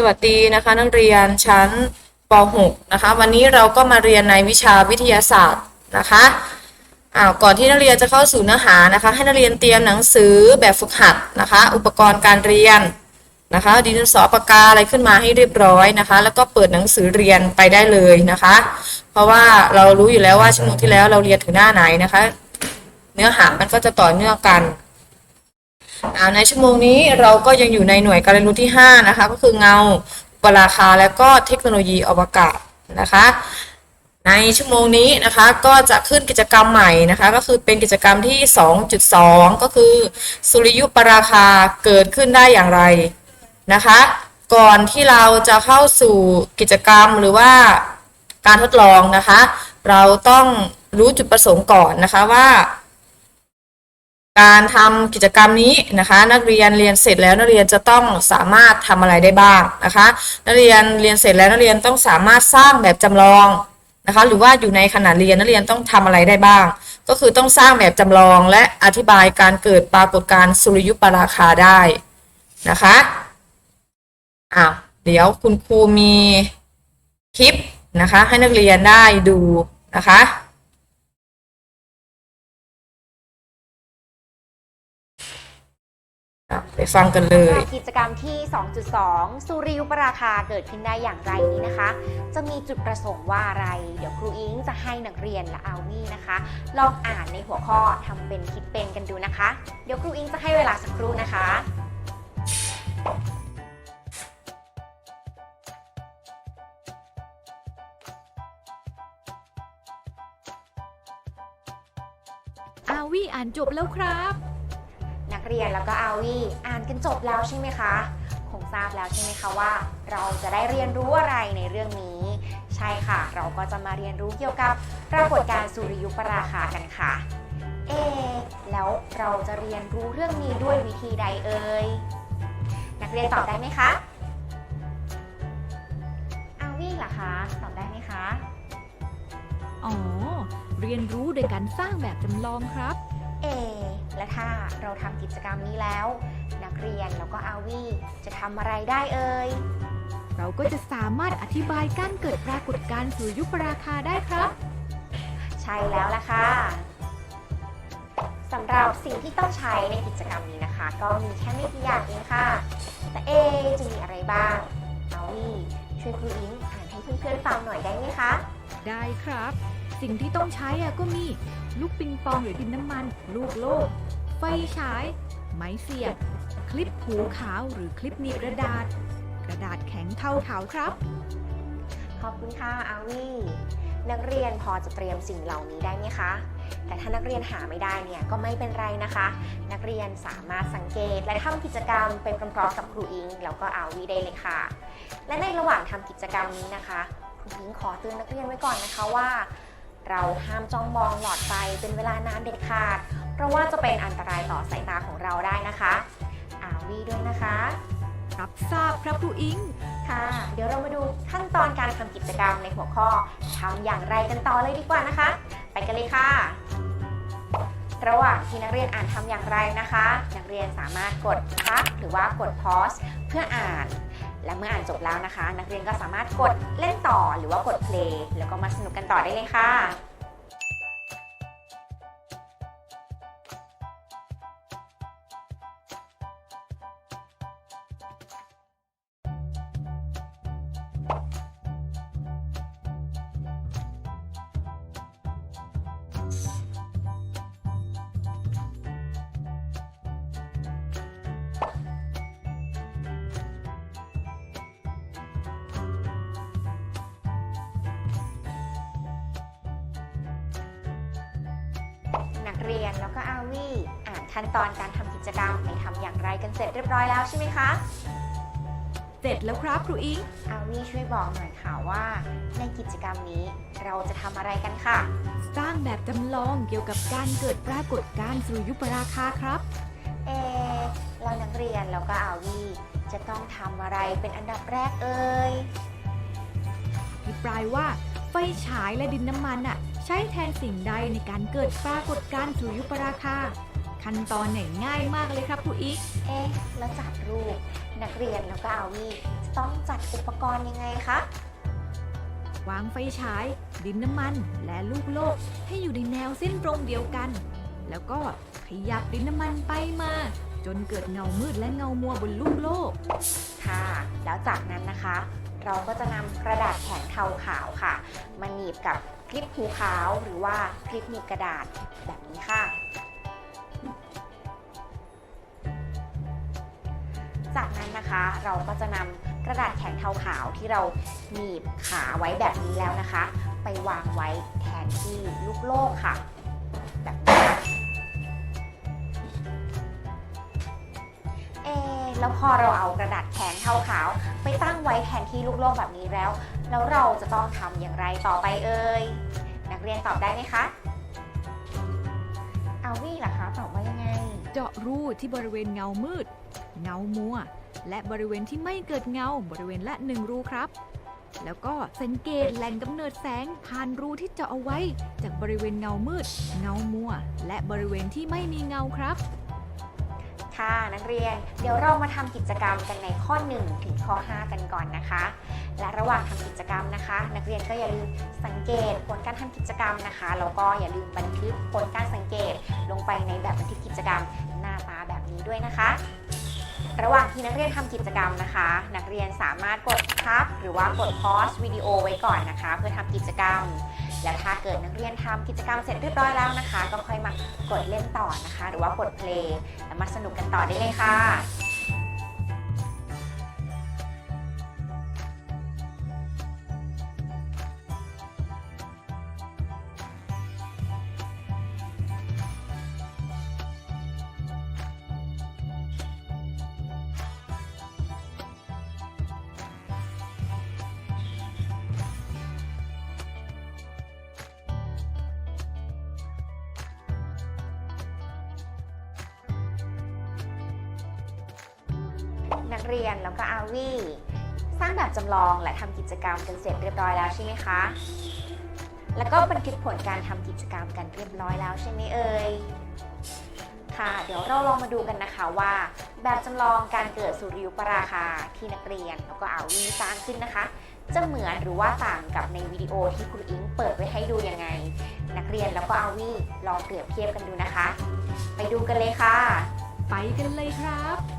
สวัสดีนะคะนักเรียนชั้นป .6 นะคะ วันนี้เราก็มาเรียนในวิชาวิทยาศาสตร์นะคะอ้าวก่อนที่นักเรียนจะเข้าสู่เนื้อหานะคะ ให้นักเรียนเตรียมหนังสือแบบฝึกหัดนะคะ อุปกรณ์การเรียนนะคะดินสอปากกาอะไรขึ้นมาให้เรียบร้อยนะคะ แล้วก็เปิดหนังสือเรียนไปได้เลยนะคะ เพราะว่าเรารู้อยู่แล้วว่าชั่วโมงที่แล้วเราเรียนถึงหน้าไหนนะคะ เนื้อหามันก็จะต่อเนื่องกัน ในชั่วโมงนี้เราก็ยังอยู่ในหน่วยการเรียนรู้ที่ 5 นะคะ ก็คือเงาปราคาและก็เทคโนโลยีอวกาศนะคะ ในชั่วโมงนี้นะคะก็จะขึ้นกิจกรรมใหม่นะคะ ก็คือเป็นกิจกรรมที่ 2.2 ก็คือสุริยุปราคาเกิดขึ้นได้อย่างไรนะคะ ก่อนที่เราจะเข้าสู่กิจกรรมหรือว่าการทดลองนะคะ เราต้องรู้จุดประสงค์ก่อนนะคะว่า การทำกิจกรรมนี้นะคะ นักเรียนเรียนเสร็จแล้วนักเรียนจะต้องสามารถทำอะไรได้บ้างนะคะ นักเรียนเรียนเสร็จแล้วนักเรียนต้องสามารถสร้างแบบจำลองนะคะ หรือว่าอยู่ในขณะเรียนนักเรียนต้องทำอะไรได้บ้าง ก็คือต้องสร้างแบบจำลองและอธิบายการเกิดปรากฏการณ์สุริยุปราคาได้นะคะอ้าวเดี๋ยวคุณครูมีคลิปนะคะ ให้นักเรียนได้ดูนะคะ ไปฟังกันเลยสำหรับกิจกรรมที่ 2.2 สุริยุปราคาเกิดขึ้นได้อย่างไรนี้นะคะ จะมีจุดประสงค์ว่าอะไร เดี๋ยวครูอิงจะให้นักเรียนและอาวี่นะคะ ลองอ่านในหัวข้อทำเป็นคิดเป็นกันดูนะคะ เดี๋ยวครูอิงจะให้เวลาสักครู่นะคะอาวี่อ่านจบแล้วครับ นักเรียนแล้วก็อาวี่อ่านกันจบแล้วใช่ไหมคะ คงทราบแล้วใช่ไหมคะว่า เราจะได้เรียนรู้อะไรในเรื่องนี้ ใช่ค่ะ เราก็จะมาเรียนรู้เกี่ยวกับปรากฏการณ์สุริยุปราคากันค่ะ เอ แล้วเราจะเรียนรู้เรื่องนี้ด้วยวิธีใดเอ่ย นักเรียนตอบได้ไหมคะอาวี่ล่ะคะ ตอบได้ไหมคะ อ๋อ เรียนรู้โดยการสร้างแบบจำลองครับ เอ และถ้าเราทำกิจกรรมนี้แล้ว นักเรียนแล้วก็อาวี่จะทำอะไรได้เอ่ย เราก็จะสามารถอธิบายการเกิดปรากฏการณ์สุริยุปราคาได้ครับ ใช่แล้วล่ะค่ะสำหรับสิ่งที่ต้องใช้ในกิจกรรมนี้นะคะ ก็มีแค่ไม่กี่อย่างเองค่ะ แต่เอะจะมีอะไรบ้างอาวี่ช่วยครูอิงอ่านให้เพื่อนๆฟังหน่อยได้ไหมคะ ได้ครับ สิ่งที่ต้องใช้อะก็มี ลูกปิงปองหรือดินน้ำมัน ลูกโลก ไฟฉาย ไม้เสียบ คลิปหูขาวหรือคลิปหนีบกระดาษ กระดาษแข็งเท่าขาวครับ ขอบคุณค่ะอาวี่นักเรียนพอจะเตรียมสิ่งเหล่านี้ได้ไหมคะ แต่ถ้านักเรียนหาไม่ได้เนี่ยก็ไม่เป็นไรนะคะ นักเรียนสามารถสังเกตและทำกิจกรรมเป็นพร้อมๆกับครูอิงแล้วก็อาวีได้เลยค่ะ และในระหว่างทำกิจกรรมนี้นะคะ ครูอิงขอเตือนนักเรียนไว้ก่อนนะคะว่า เราห้ามจ้องมองหลอดไฟเป็นเวลานานเด็ดขาด เพราะว่าจะเป็นอันตรายต่อสายตาของเราได้นะคะอาวีด้วยนะคะ รับทราบครับครูอิงค่ะ เดี๋ยวเรามาดูขั้นตอนการทำกิจกรรมในหัวข้อทำอย่างไรกันต่อเลยดีกว่านะคะ ไปกันเลยค่ะ ระหว่างที่นักเรียนอ่านทำอย่างไรนะคะ นักเรียนสามารถกดพักหรือว่ากด pause เพื่ออ่าน และเมื่ออ่านจบแล้วนะคะ นักเรียนก็สามารถกดเล่นต่อหรือว่ากดเพลย์แล้วก็มาสนุกกันต่อได้เลยค่ะ กันเสร็จเรียบร้อยแล้วใช่ไหมคะ เสร็จแล้วครับครูอิงอาวี่ช่วยบอกหน่อยค่ะว่า ในกิจกรรมนี้เราจะทำอะไรกันค่ะ สร้างแบบจำลองเกี่ยวกับการเกิดปรากฏการณ์สุริยุปราคาครับ เอะเรานักเรียนแล้วก็อาวี่จะต้องทำอะไรเป็นอันดับแรกเอ่ยอธิบายว่าไฟฉายและดินน้ำมันอะใช้แทนสิ่งใดในการเกิดปรากฏการณ์สุริยุปราคา ขั้นตอนเนี่ยง่ายมากเลยครับครูอิก เอ๊ะ แล้วจัดรูปนักเรียนแล้วก็อาวีจะต้องจัดอุปกรณ์ยังไงคะ วางไฟฉาย ดินน้ำมัน และลูกโลก ให้อยู่ในแนวเส้นตรงเดียวกัน แล้วก็ขยับดินน้ำมันไปมา จนเกิดเงามืดและเงามัวบนลูกโลก ค่ะ แล้วจากนั้นนะคะ เราก็จะนำกระดาษแข็งเทาขาวค่ะ มาหนีบกับคลิปหูขาวหรือว่าคลิปหนีบกระดาษแบบนี้ค่ะ จากนั้นนะคะเราก็จะนำกระดาษแข็งเทาขาวที่เราหนีบขาไว้แบบนี้แล้วนะคะ ไปวางไว้แทนที่ลูกโลกค่ะ แบบนี้เอแล้วพอเราเอากระดาษแข็งเทาขาว ไปตั้งไว้แทนที่ลูกโลกแบบนี้แล้ว แล้วเราจะต้องทำอย่างไรต่อไปเอ่ยนักเรียนตอบได้ไหมคะ อาวี่ล่ะคะตอบว่ายังไง เจาะรูที่บริเวณเงามืด เงามัว และบริเวณที่ไม่เกิดเงาบริเวณละหนึ่งรูครับ แล้วก็สังเกตแหล่งกำเนิดแสงผ่านรูที่เจาะเอาไว้ จากบริเวณเงามืด เงามัว และบริเวณที่ไม่มีเงาครับ ค่ะนักเรียน เดี๋ยวเรามาทำกิจกรรมกันในข้อ 1 ถึงข้อ 5 กันก่อนนะคะ และระหว่างทำกิจกรรมนะคะ นักเรียนก็อย่าลืมสังเกตผลการทำกิจกรรมนะคะแล้วก็อย่าลืมบันทึกผลการสังเกตลงไปในแบบบันทึกกิจกรรมหน้าตาแบบนี้ด้วยนะคะ ระหว่างที่นักเรียนทำกิจกรรมนะคะ นักเรียนสามารถกดพักหรือว่ากดพอสวิดีโอไว้ก่อนนะคะ เพื่อทำกิจกรรม และถ้าเกิดนักเรียนทำกิจกรรมเสร็จเรียบร้อยแล้วนะคะ ก็ค่อยมากดเล่นต่อนะคะ หรือว่ากดเพลงแล้วมาสนุกกันต่อได้เลยค่ะ นักเรียนแล้วก็อาวีสร้างแบบจำลองและทำกิจกรรมกันเสร็จเรียบร้อยแล้วใช่ไหมคะ แล้วก็บันทึกผลการทำกิจกรรมกันเรียบร้อยแล้วใช่ไหมเอ่ย ค่ะ เดี๋ยวเราลองมาดูกันนะคะว่า แบบจำลองการเกิดสุริยุปราคาที่นักเรียนแล้วก็อาวีสร้างขึ้นนะคะ จะเหมือนหรือว่าต่างกับในวิดีโอที่ครูอิงเปิดไว้ให้ดูยังไง นักเรียนแล้วก็อาวีลองเปรียบเทียบกันดูนะคะ ไปดูกันเลยค่ะ ไปกันเลยครับ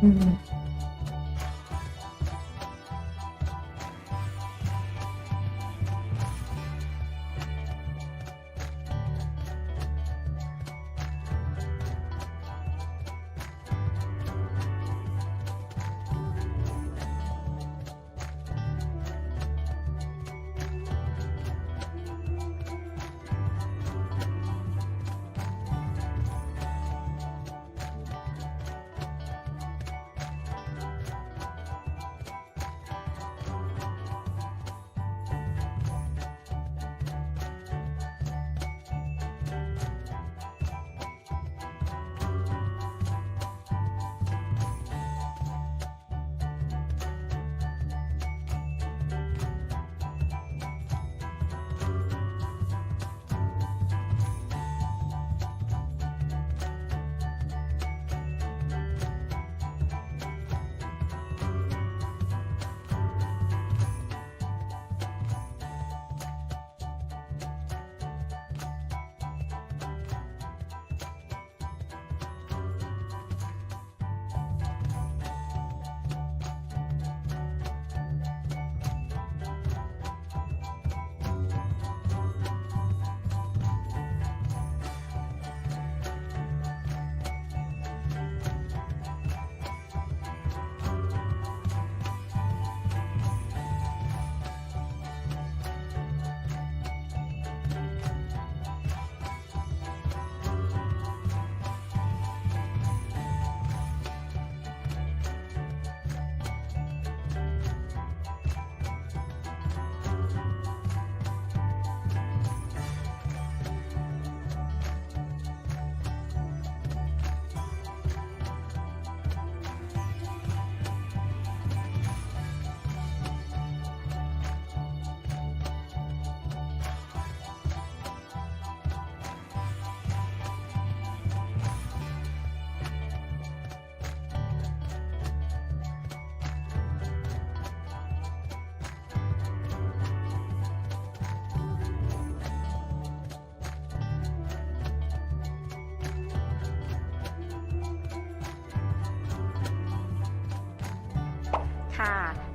ค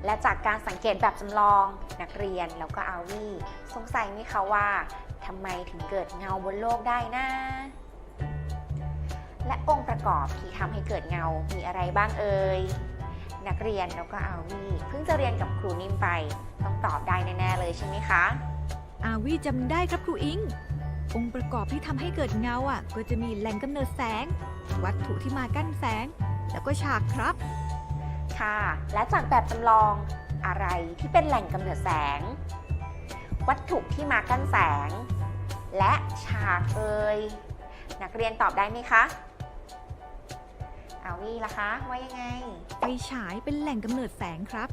และจากการสังเกตแบบจำลองนักเรียนแล้วก็อาวีสงสัยไหมคะว่าทำไมถึงเกิดเงาบนโลกได้นะ และองค์ประกอบที่ทำให้เกิดเงา มีอะไรบ้างเอ่ย นักเรียนแล้วก็อาวีเพิ่งจะเรียนกับครูนิ่มไป ต้องตอบได้แน่ๆเลยใช่ไหมคะ อาวีจำได้ครับครูอิงองค์ประกอบที่ทำให้เกิดเงาอะ ก็จะมีแหล่งกำเนิดแสง วัตถุที่มากั้นแสง แล้วก็ฉากครับ ค่ะและจากแบบจำลองอะไรที่เป็นแหล่งกำเนิดแสง วัตถุที่มากั้นแสง และฉากเอ่ยนักเรียนตอบได้ไหมคะอาวีล่ะคะว่ายังไง ไฟฉายเป็นแหล่งกำเนิดแสงครับ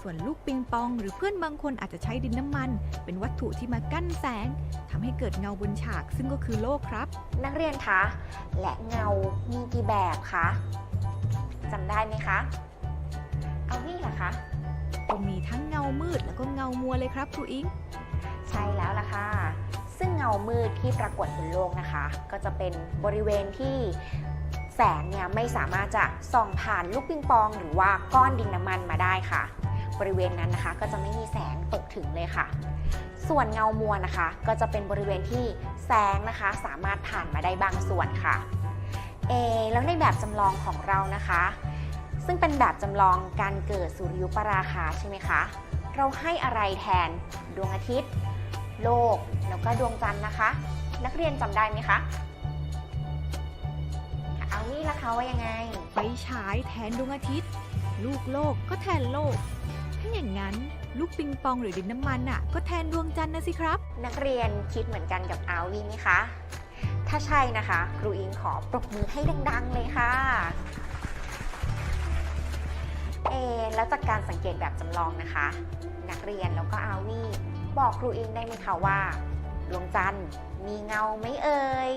ส่วนลูกปิงปองหรือเพื่อนบางคนอาจจะใช้ดินน้ำมัน เป็นวัตถุที่มากั้นแสงทำให้เกิดเงาบนฉากซึ่งก็คือโลกครับ นักเรียนคะ และเงามีกี่แบบคะจำได้ไหมคะ อาวีล่ะคะ ก็มีทั้งเงามืดแล้วก็เงามัวเลยครับครูอิง ใช่แล้วล่ะค่ะ ซึ่งเงามืดที่ปรากฏบนโลกนะคะ ก็จะเป็นบริเวณที่แสงเนี่ยไม่สามารถจะส่องผ่านลูกปิงปอง หรือว่าก้อนดินน้ำมันมาได้ค่ะ บริเวณนั้นนะคะก็จะไม่มีแสงตกถึงเลยค่ะ ส่วนเงามัวนะคะ ก็จะเป็นบริเวณที่แสงนะคะ สามารถผ่านมาได้บางส่วนค่ะเอแล้วในแบบจำลองของเรานะคะ ซึ่งเป็นแบบจำลองการเกิดสุริยุปราคาใช่ไหมคะ เราให้อะไรแทนดวงอาทิตย์ โลก แล้วก็ดวงจันทร์นะคะ นักเรียนจำได้ไหมคะ เอานี่ละคะว่ายังไง ไฟฉายแทนดวงอาทิตย์ ลูกโลกก็แทนโลก ถ้าอย่างนั้นลูกปิงปองหรือดินน้ำมันอะ ก็แทนดวงจันทร์นะสิครับ นักเรียนคิดเหมือนกันกับอาวีไหมคะ ถ้าใช่นะคะ ครูอิงขอปรบมือให้ดัง ๆ เลยค่ะเอ แล้วจากการสังเกตแบบจำลองนะคะ นักเรียนแล้วก็อาวีบอกครูอิงได้ไหมคะว่าดวงจันทร์มีเงาไหมเอ่ย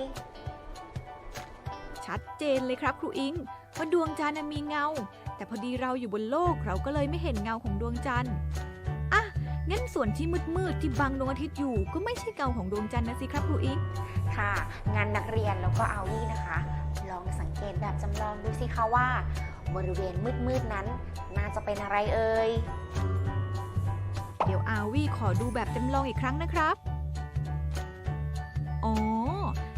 ชัดเจนเลยครับครูอิงว่าดวงจันทร์น่ะมีเงา แต่พอดีเราอยู่บนโลกเราก็เลยไม่เห็นเงาของดวงจันทร์อะงั้นส่วนที่มืดๆที่บังดวงอาทิตย์อยู่ก็ไม่ใช่เงาของดวงจันทร์นะสิครับครูอิงค่ะ งานนักเรียนแล้วก็อาวีนะคะ ลองสังเกตแบบจำลองดูสิคะว่า บริเวณมืดๆนั้น น่าจะเป็นอะไรเอ่ย เดี๋ยวอาวีขอดูแบบจำลองอีกครั้งนะครับ อ๋อ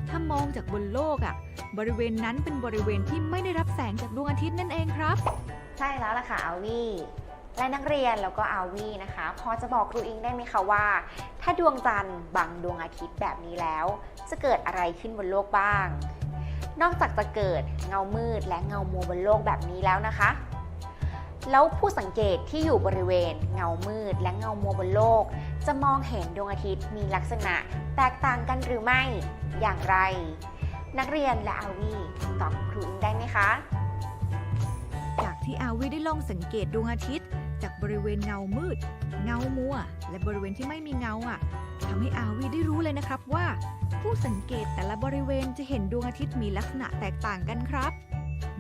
ถ้ามองจากบนโลกอะบริเวณนั้นเป็นบริเวณที่ไม่ได้รับแสงจากดวงอาทิตย์นั่นเองครับ ใช่แล้วล่ะค่ะอาวีและนักเรียนแล้วก็อาวีนะคะ พอจะบอกครูอิงได้ไหมคะว่า ถ้าดวงจันทร์บังดวงอาทิตย์แบบนี้แล้ว จะเกิดอะไรขึ้นบนโลกบ้าง นอกจากจะเกิดเงามืดและเงามัวบนโลกแบบนี้แล้วนะคะ แล้วผู้สังเกตที่อยู่บริเวณเงามืดและเงามัวบนโลก จะมองเห็นดวงอาทิตย์มีลักษณะแตกต่างกันหรือไม่อย่างไร นักเรียนและอาวีตอบครูอิงได้ไหมคะ จากที่อาวีได้ลองสังเกตดวงอาทิตย์ จากบริเวณเงามืด เงามัว และบริเวณที่ไม่มีเงาอะทำให้อาวีได้รู้เลยนะครับว่า ผู้สังเกตแต่ละบริเวณจะเห็นดวงอาทิตย์มีลักษณะแตกต่างกันครับ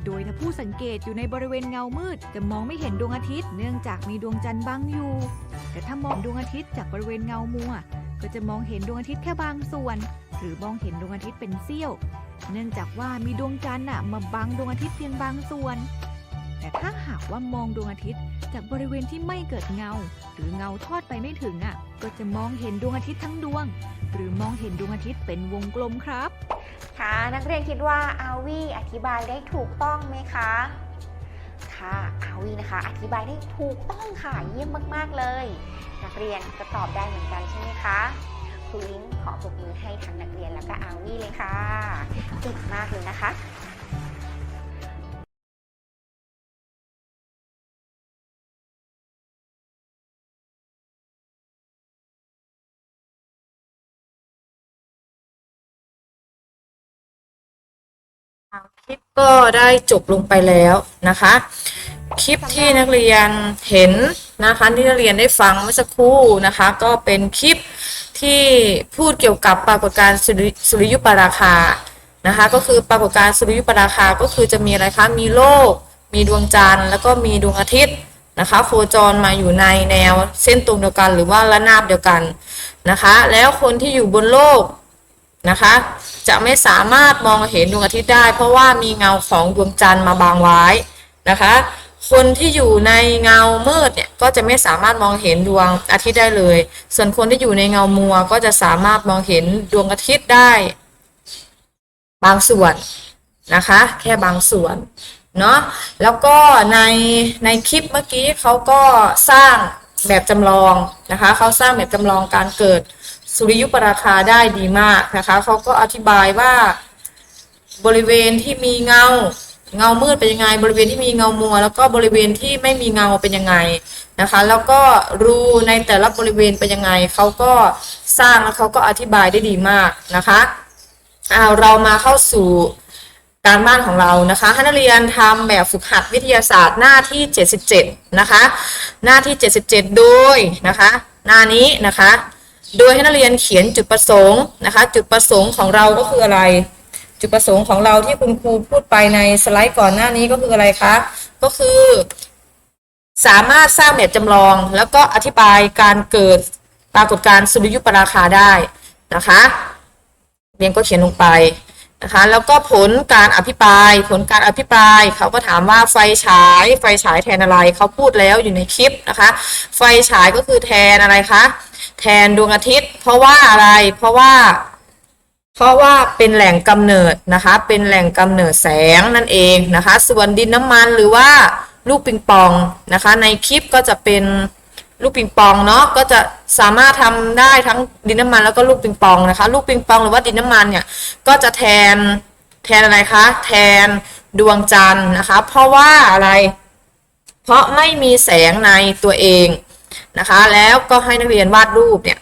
โดยถ้าผู้สังเกตอยู่ในบริเวณเงามืด จะมองไม่เห็นดวงอาทิตย์เนื่องจากมีดวงจันทร์บังอยู่ แต่ถ้ามองดวงอาทิตย์จากบริเวณเงามัว ก็จะมองเห็นดวงอาทิตย์แค่บางส่วน หรือมองเห็นดวงอาทิตย์เป็นเสี้ยว เนื่องจากว่ามีดวงจันทร์น่ะมาบังดวงอาทิตย์เพียงบางส่วน แต่ถ้าหากว่ามองดวงอาทิตย์จากบริเวณที่ไม่เกิดเงา หรือเงาทอดไปไม่ถึงอะ ก็จะมองเห็นดวงอาทิตย์ทั้งดวง หรือมองเห็นดวงอาทิตย์เป็นวงกลมครับ ค่ะนักเรียนคิดว่าอาวีอธิบายได้ถูกต้องไหมคะ ค่ะอาวีนะคะ อธิบายได้ถูกต้องค่ะเยี่ยมมากๆเลย นักเรียนก็ตอบได้เหมือนกันใช่ไหมคะครูอิงขอปรบมือให้ทั้งนักเรียนแล้วก็อาวีเลยค่ะเก่งมากเลยนะคะ คลิปก็ได้จบลงไปแล้วนะคะ คลิปที่นักเรียนเห็นนะคะที่นักเรียนได้ฟังเมื่อสักครู่นะคะ ก็เป็นคลิปที่พูดเกี่ยวกับปรากฏการณ์สุริยุปราคานะคะ ก็คือปรากฏการณ์สุริยุปราคาก็คือจะมีอะไรคะมีโลก มีดวงจันทร์แล้วก็มีดวงอาทิตย์นะคะโคจรมาอยู่ในแนวเส้นตรงเดียวกัน หรือว่าระนาบเดียวกันนะคะ แล้วคนที่อยู่บนโลก นะคะ จะไม่สามารถมองเห็นดวงอาทิตย์ได้ เพราะว่ามีเงาของดวงจันทร์มาบังไว้นะคะ คนที่อยู่ในเงามืดเนี่ยก็จะไม่สามารถมองเห็นดวงอาทิตย์ได้เลย ส่วนคนที่อยู่ในเงามัวก็จะสามารถมองเห็นดวงอาทิตย์ได้ บางส่วนนะคะ แค่บางส่วนเนาะแล้วก็ในในคลิปเมื่อกี้เขาก็สร้างแบบจำลองนะคะเขาสร้างแบบจำลองการเกิด สุริยุปราคาได้ดีมากนะคะเขาก็อธิบายว่าบริเวณที่มีเงาเงามืดเป็นยังไง บริเวณที่มีเงามัว แล้วก็บริเวณที่ไม่มีเงาเป็นยังไงนะคะ แล้วก็รูในแต่ละบริเวณเป็นยังไงเขาก็สร้างแล้วเขาก็อธิบายได้ดีมากนะคะเอาเรามาเข้าสู่การบ้านของเรานะคะให้นักเรียนทำแบบฝึกหัดวิทยาศาสตร์หน้าที่ 77 นะคะ หน้าที่ 77 โดยนะคะ หน้านี้นะคะ โดยให้นักเรียนเขียนจุดประสงค์นะคะ จุดประสงค์ของเราก็คืออะไร จุดประสงค์ของเราที่คุณครูพูดไปในสไลด์ก่อนหน้านี้ก็คืออะไรคะ ก็คือ สามารถสร้างแบบจำลอง แล้วก็อธิบายการเกิดปรากฏการณ์สุริยุปราคาได้นะคะเรียนก็เขียนลงไปนะคะ แล้วก็ผลการอภิปราย ผลการอภิปรายเขาก็ถามว่าไฟฉาย ไฟฉายแทนอะไรเขาพูดแล้วอยู่ในคลิปนะคะ ไฟฉายก็คือแทนอะไรคะ ทนดวงอาทิตย์ เพราะว่าอะไรเพราะว่า เพราะว่าเป็นแหล่งกำเนิดนะคะ เป็นแหล่งกำเนิดแสงนั่นเองนะคะ ส่วนดินน้ำมันหรือว่าลูกปิงปองนะคะ ในคลิปก็จะเป็นลูกปิงปองเนาะก็จะสามารถทำได้ทั้งดินน้ำมันแล้วก็ลูกปิงปองนะคะ ลูกปิงปองหรือว่าดินน้ำมันเนี่ยก็จะแทนแทนอะไรคะ แทนดวงจันทร์นะคะ เพราะว่าอะไร เพราะไม่มีแสงในตัวเอง นะคะ แล้วก็ให้นักเรียนวาดรูปเนี่ย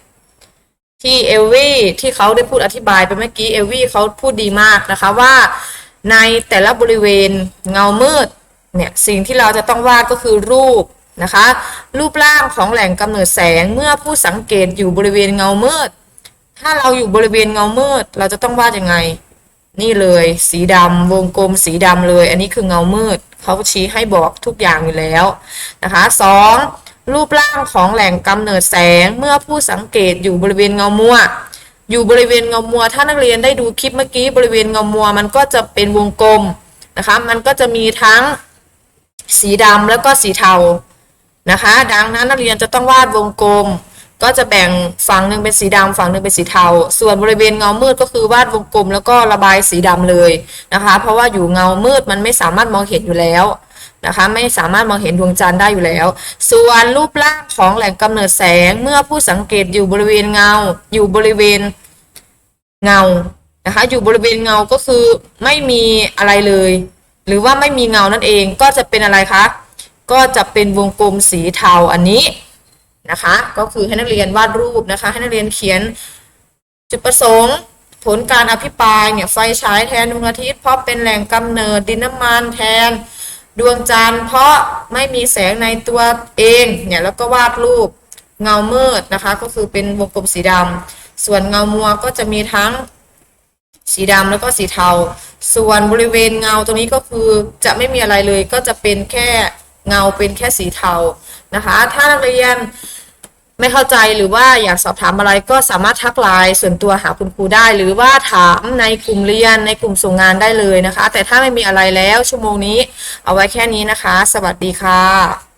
ที่เอลวี่ที่เขาได้พูดอธิบายไปเมื่อกี้เอลวี่เขาพูดดีมากนะคะว่าในแต่ละบริเวณเงามืดเนี่ยสิ่งที่เราจะต้องวาดก็คือรูปนะคะ รูปร่างของแหล่งกำเนิดแสงเมื่อผู้สังเกตอยู่บริเวณเงามืด ถ้าเราอยู่บริเวณเงามืด เราจะต้องวาดยังไง นี่เลยสีดำวงกลมสีดำเลย อันนี้คือเงามืดเขาชี้ให้บอกทุกอย่างอยู่แล้วนะคะสอง รูปร่างของแหล่งกำเนิดแสงเมื่อผู้สังเกตอยู่บริเวณเงามัว อยู่บริเวณเงามัว ถ้านักเรียนได้ดูคลิปเมื่อกี้บริเวณเงามัว มันก็จะเป็นวงกลมนะคะ มันก็จะมีทั้งสีดำแล้วก็สีเทานะคะ ดังนั้นนักเรียนจะต้องวาดวงกลม ก็จะแบ่งฝั่งหนึ่งเป็นสีดำฝั่งหนึ่งเป็นสีเทา ส่วนบริเวณเงามืดก็คือวาดวงกลม แล้วก็ระบายสีดำเลยนะคะ เพราะว่าอยู่เงามืดมันไม่สามารถมองเห็นอยู่แล้ว นะคะไม่สามารถมองเห็นดวงจันทร์ได้อยู่แล้ว ส่วนรูปร่างของแหล่งกำเนิดแสงเมื่อผู้สังเกตอยู่บริเวณเงา อยู่บริเวณเงานะคะอยู่บริเวณเงาก็คือไม่มีอะไรเลย หรือว่าไม่มีเงานั่นเองก็จะเป็นอะไรคะก็จะเป็นวงกลมสีเทาอันนี้นะคะ ก็คือให้นักเรียนวาดรูปนะคะ ให้นักเรียนเขียนจุดประสงค์ผลการอภิปรายเนี่ยไฟฉายแทนดวงอาทิตย์เพราะเป็นแหล่งกำเนิดดินน้ำมันแทน ดวงจันทร์เพราะไม่มีแสงในตัวเองเนี่ยแล้วก็วาดรูปเงามืดนะคะ ก็คือเป็นวงกลมสีดำส่วนเงามัวก็จะมีทั้งสีดำแล้วก็สีเทา ส่วนบริเวณเงาตรงนี้ก็คือจะไม่มีอะไรเลยก็จะเป็นแค่เงาเป็นแค่สีเทานะคะ ถ้านักเรียน ไม่เข้าใจหรือว่าอยากสอบถามอะไรก็สามารถทักไลน์ส่วนตัวหาคุณครูได้ หรือว่าถามในกลุ่มเรียนในกลุ่มส่งงานได้เลยนะคะ แต่ถ้าไม่มีอะไรแล้วชั่วโมงนี้เอาไว้แค่นี้นะคะ สวัสดีค่ะ